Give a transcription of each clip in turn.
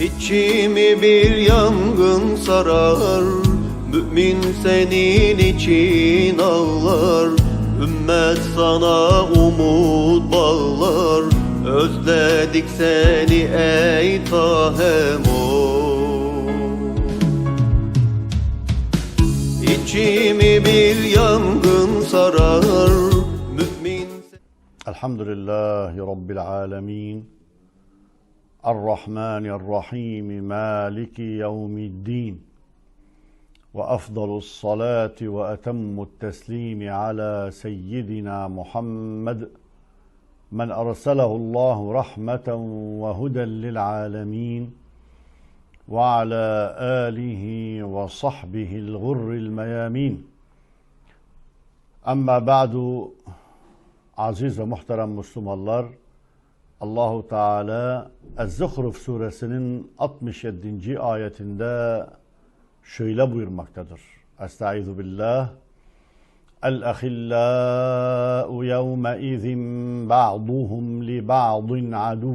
İçimi bir yangın sarar. Mümin senin için ağlar. Ümmet sana umut bağlar. Özledik seni ey Tahemo. İçimi bir yangın sarar. Mümin Elhamdülillahi Rabbil Alemin. الرحمن الرحيم مالك يوم الدين. وأفضل الصلاة وأتم التسليم على سيدنا محمد من أرسله الله رحمة وهدى للعالمين وعلى آله وصحبه الغر الميامين. أما بعد Aziz ve muhterem Müslümanlar, Allahu Teala Ez-Zuhruf suresinin 67. ayetinde şöyle buyurmaktadır. Estaizu billah. El-ahillâ'u yevme izin ba'duhum li ba'din adu.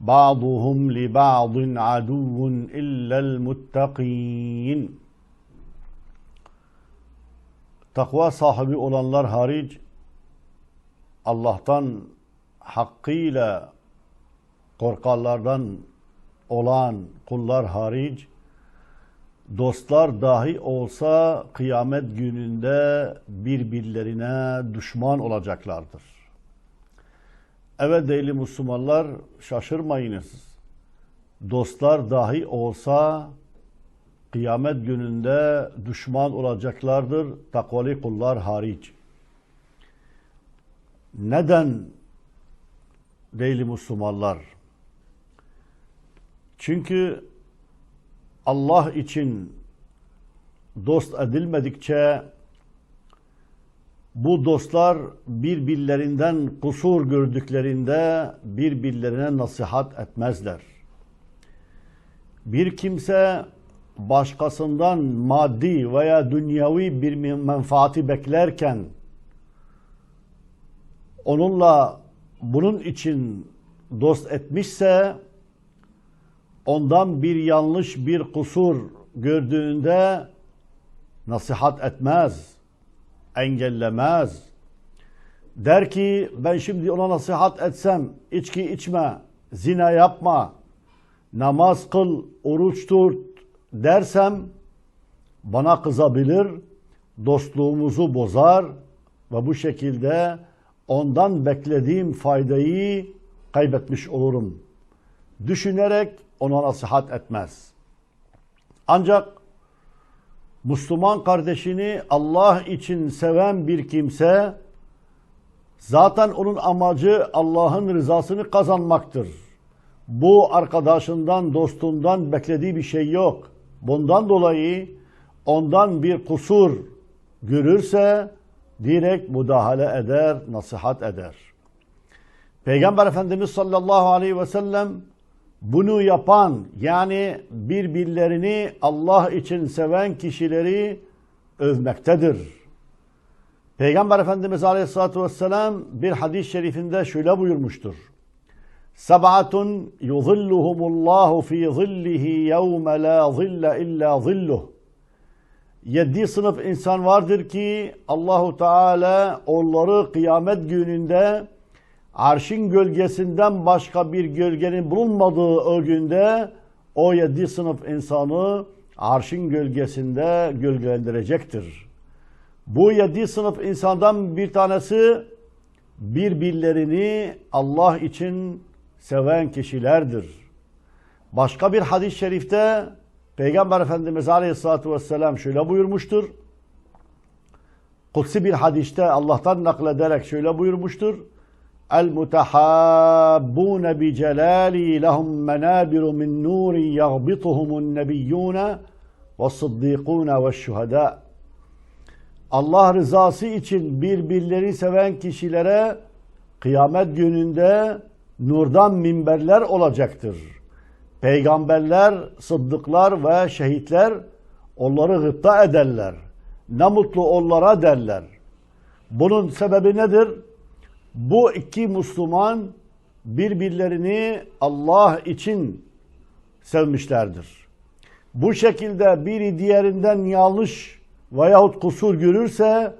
Ba'duhum li ba'din aduvun illel muttaqin. takva sahibi olanlar hariç Allah'tan hakkıyla korkarlardan olan kullar hariç dostlar dahi olsa kıyamet gününde birbirlerine düşman olacaklardır. Evet değerli Müslümanlar şaşırmayınız. Dostlar dahi olsa kıyamet gününde düşman olacaklardır takvalı kullar hariç. Neden değil Müslümanlar? Çünkü Allah için dost edilmedikçe bu dostlar birbirlerinden kusur gördüklerinde birbirlerine nasihat etmezler. Bir kimse başkasından maddi veya dünyavi bir menfaati beklerken onunla bunun için dost etmişse ondan bir yanlış bir kusur gördüğünde nasihat etmez, engellemez. Der ki ben şimdi ona nasihat etsem içki içme, zina yapma, namaz kıl, oruç tut, dersem bana kızabilir, dostluğumuzu bozar ve bu şekilde ondan beklediğim faydayı kaybetmiş olurum. Düşünerek ona nasihat etmez. Ancak Müslüman kardeşini Allah için seven bir kimse zaten onun amacı Allah'ın rızasını kazanmaktır. Bu arkadaşından, dostundan beklediği bir şey yok. Bundan dolayı ondan bir kusur görürse direkt müdahale eder, nasihat eder. Peygamber Efendimiz sallallahu aleyhi ve sellem bunu yapan yani birbirlerini Allah için seven kişileri övmektedir. Peygamber Efendimiz aleyhissalatü vesselam bir hadis-i şerifinde şöyle buyurmuştur. Seb'atun yuzilluhumullahu fi zillihi yevme la zille illa zilluh. Yedi sınıf insan vardır ki Allahu Teala onları kıyamet gününde arşın gölgesinden başka bir gölgenin bulunmadığı o günde o yedi sınıf insanı arşın gölgesinde gölgelendirecektir. Bu yedi sınıf insandan bir tanesi birbirlerini Allah için seven kişilerdir. Başka bir hadis-i şerifte Peygamber Efendimiz Aleyhisselatü Vesselam şöyle buyurmuştur. Kutsi bir hadiste Allah'tan naklederek şöyle buyurmuştur. El mutahabbun bi celali lehum menabiru min nurin yaghbituhumun nebiyyun ve sıddikun ve şuhada. Allah rızası için birbirleri seven kişilere kıyamet gününde nurdan minberler olacaktır. Peygamberler, sıddıklar ve şehitler onları gıpta ederler. Ne mutlu onlara derler. Bunun sebebi nedir? Bu iki Müslüman birbirlerini Allah için sevmişlerdir. Bu şekilde biri diğerinden yanlış veyahut kusur görürse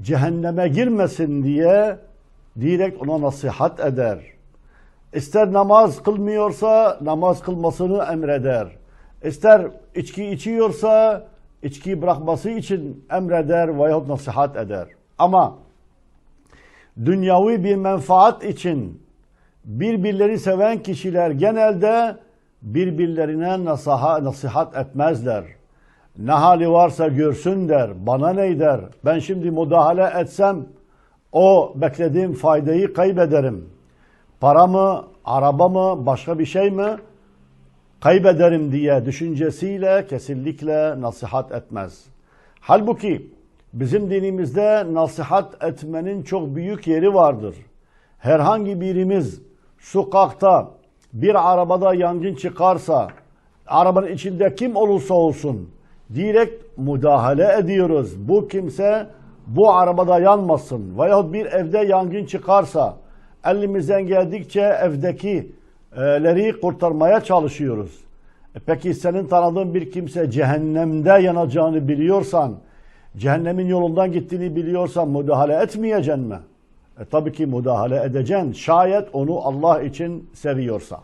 cehenneme girmesin diye direkt ona nasihat eder. İster namaz kılmıyorsa namaz kılmasını emreder. İster içki içiyorsa içkiyi bırakması için emreder veyahut nasihat eder. Ama dünyavi bir menfaat için birbirleri seven kişiler genelde birbirlerine nasiha, nasihat etmezler. Ne hali varsa görsün der, bana ne der, ben şimdi müdahale etsem o beklediğim faydayı kaybederim. Para mı, araba mı, başka bir şey mi kaybederim diye düşüncesiyle kesinlikle nasihat etmez. Halbuki bizim dinimizde nasihat etmenin çok büyük yeri vardır. Herhangi birimiz sokakta bir arabada yangın çıkarsa, arabanın içinde kim olursa olsun direkt müdahale ediyoruz. Bu kimse bu arabada yanmasın. Veyahut bir evde yangın çıkarsa elimizden geldikçe evdekileri kurtarmaya çalışıyoruz. E peki senin tanıdığın bir kimse cehennemde yanacağını biliyorsan, cehennemin yolundan gittiğini biliyorsan müdahale etmeyeceksin mi? E tabii ki müdahale edeceksin. Şayet onu Allah için seviyorsa.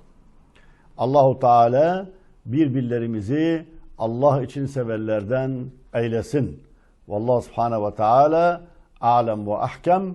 Allahu Teala birbirlerimizi Allah için severlerden eylesin. Vallahu Subhanahu ve Teala alem ve ahkem.